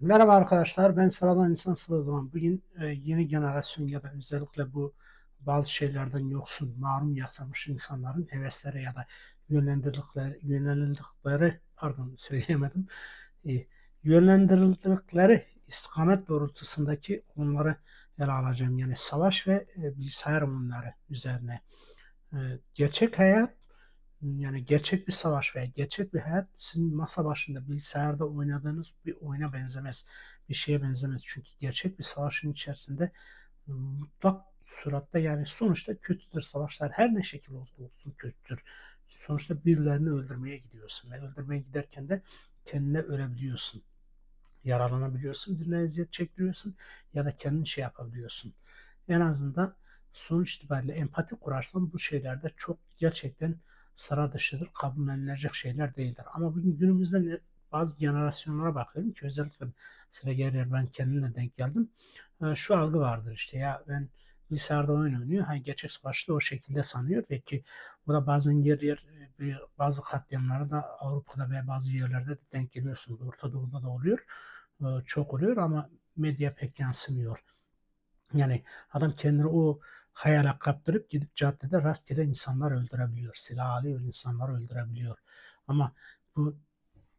Merhaba arkadaşlar, ben sıradan insan sıra zaman. Bugün e, yeni jenerasyon ya da özellikle bu bazı şeylerden yoksun, mahrum yaşamış insanların heveslere ya da yönlendirildikleri, yönelildikleri, pardon söyleyemedim, e, yönlendirildikleri istikamet doğrultusundaki konuları ele alacağım. Yani savaş ve e, bilgisayar oyunları üzerine. E, gerçek hayat yani gerçek bir savaş veya gerçek bir hayat sizin masa başında bilgisayarda oynadığınız bir oyuna benzemez. Bir şeye benzemez. Çünkü gerçek bir savaşın içerisinde mutlak suratta yani sonuçta kötüdür savaşlar. Her ne şekil olsa olsun kötüdür. Sonuçta birilerini öldürmeye gidiyorsun ve öldürmeye giderken de kendine ölebiliyorsun. Yaralanabiliyorsun, birine eziyet çektiriyorsun ya da kendin şey yapabiliyorsun. En azından sonuç itibariyle empati kurarsan bu şeylerde çok gerçekten sıra dışıdır, kabul edilecek şeyler değildir. Ama bugün günümüzde bazı jenerasyonlara bakıyorum ki özellikle sıra yer yer ben kendimle denk geldim. E, şu algı vardır işte ya ben bilgisayarda oyun oynuyor. Hani gerçek savaşta o şekilde sanıyor ve ki bu da bazen yer yer bazı katliamlara da Avrupa'da ve bazı yerlerde de denk geliyorsunuz. Orta Doğu'da da oluyor. E, çok oluyor ama medya pek yansımıyor. Yani adam kendini o hayale kaptırıp gidip caddede rastgele insanlar öldürebiliyor. Silah alıyor, insanları öldürebiliyor. Ama bu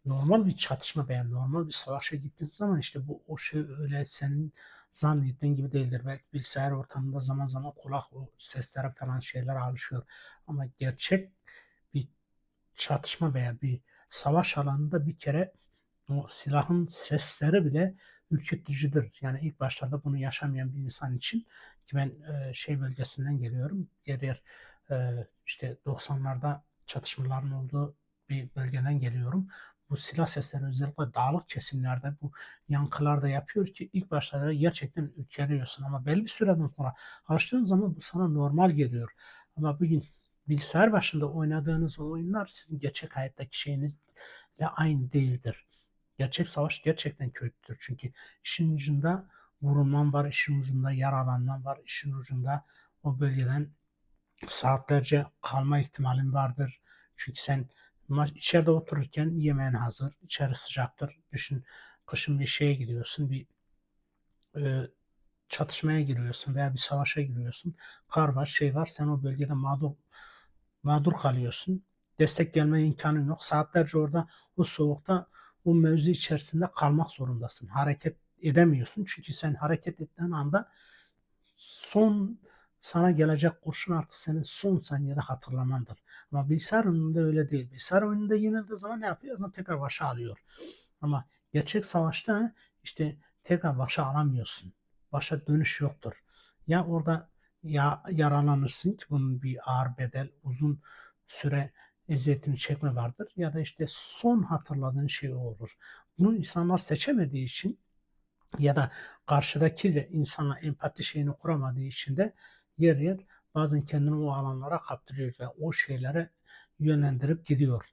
normal bir çatışma veya normal bir savaşa gittiğin zaman işte bu o şey öyle senin zannettiğin gibi değildir. Belki bilgisayar ortamında zaman zaman kulak o seslere falan şeyler alışıyor. Ama gerçek bir çatışma veya bir savaş alanında bir kere o silahın sesleri bile ürkütücüdür. Yani ilk başlarda bunu yaşamayan bir insan için ki ben e, şey bölgesinden geliyorum. Yer yer e, işte 90'larda çatışmaların olduğu bir bölgeden geliyorum. Bu silah sesleri özellikle dağlık kesimlerde bu yankılarda yapıyor ki ilk başlarda gerçekten ürkeriyorsun ama belli bir süreden sonra alıştığın zaman bu sana normal geliyor. Ama bugün bilgisayar başında oynadığınız oyunlar sizin gerçek hayattaki şeyinizle aynı değildir. Gerçek savaş gerçekten kötüdür. Çünkü işin ucunda vurulman var, işin ucunda yaralanman var, işin ucunda o bölgeden saatlerce kalma ihtimalin vardır. Çünkü sen içeride otururken yemeğin hazır, içeri sıcaktır. Düşün kışın bir şeye gidiyorsun, bir e, çatışmaya giriyorsun veya bir savaşa giriyorsun. Kar var, şey var, sen o bölgede mağdur mağdur kalıyorsun. Destek gelme imkanın yok. Saatlerce orada o soğukta bu mevzu içerisinde kalmak zorundasın. Hareket edemiyorsun. Çünkü sen hareket ettiğin anda son sana gelecek kurşun artık senin son saniyede hatırlamandır. Ama bilgisayar oyununda öyle değil. Bilgisayar oyununda yenildiği zaman ne yapıyor? Adam tekrar başa alıyor. Ama gerçek savaşta işte tekrar başa alamıyorsun. Başa dönüş yoktur. Ya orada ya yaralanırsın ki bunun bir ağır bedel, uzun süre eziyetini çekme vardır ya da işte son hatırladığın şey olur. Bunu insanlar seçemediği için ya da karşıdaki de insana empati şeyini kuramadığı için de yer yer bazen kendini o alanlara kaptırıyor ve o şeylere yönlendirip gidiyor.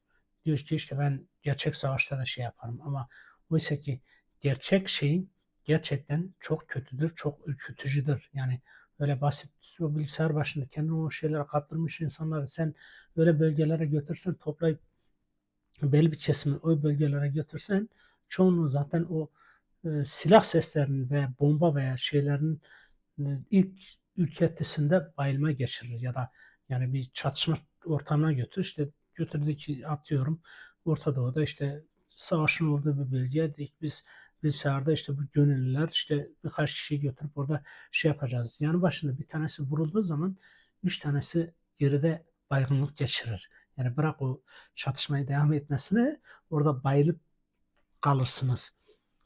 Diyor ki işte ben gerçek savaşta da şey yaparım ama oysa ki gerçek şeyin gerçekten çok kötüdür, çok ürkütücüdür. Yani öyle basit o bilgisayar başında kendini o şeylere kaptırmış insanları sen öyle bölgelere götürsen toplayıp belli bir kesimi o bölgelere götürsen çoğunluğu zaten o e, silah seslerinin ve bomba veya şeylerin e, ilk ülketesinde bayılma geçirir ya da yani bir çatışma ortamına götür işte götürdü ki atıyorum Orta Doğu'da işte savaşın olduğu bir bölgeye biz bilgisayarda işte bu gönüllüler işte birkaç kişiyi götürüp orada şey yapacağız. Yani başında bir tanesi vurulduğu zaman üç tanesi geride baygınlık geçirir. Yani bırak o çatışmayı devam etmesine orada bayılıp kalırsınız.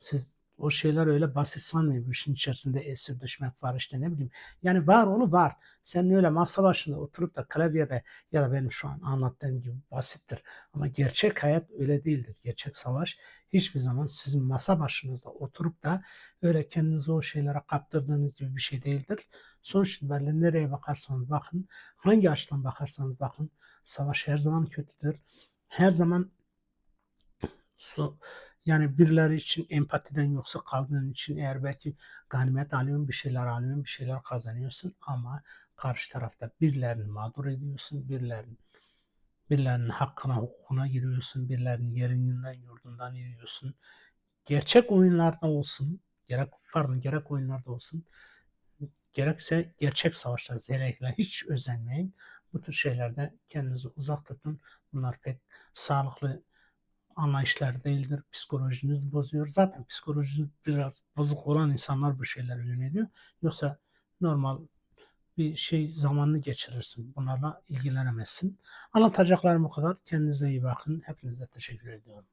Siz o şeyler öyle basit sanmayın. Bu işin içerisinde esir düşmek var işte ne bileyim. Yani var onu var. Sen öyle masa başında oturup da klavyede ya da benim şu an anlattığım gibi basittir. Ama gerçek hayat öyle değildir. Gerçek savaş hiçbir zaman sizin masa başınızda oturup da öyle kendinizi o şeylere kaptırdığınız gibi bir şey değildir. Sonuç itibariyle nereye bakarsanız bakın, hangi açıdan bakarsanız bakın, savaş her zaman kötüdür. Her zaman su, yani birileri için empatiden yoksa kaldığın için eğer belki ganimet alıyorsun, bir şeyler alıyorsun, bir şeyler kazanıyorsun ama karşı tarafta birilerini mağdur ediyorsun, birilerinin birilerinin hakkına, hukukuna giriyorsun, birilerinin yerinden, yurdundan yürüyorsun. gerçek oyunlarda olsun, gerek pardon gerek oyunlarda olsun, gerekse gerçek savaşta zelekle hiç özenmeyin. Bu tür şeylerde kendinizi uzak tutun. Bunlar pek sağlıklı anlayışlar değildir. Psikolojiniz bozuyor. Zaten psikolojisi biraz bozuk olan insanlar bu şeylere yöneliyor. Yoksa normal bir şey zamanını geçirirsin. Bunlarla ilgilenemezsin. Anlatacaklarım bu kadar. Kendinize iyi bakın. Hepinize teşekkür ediyorum.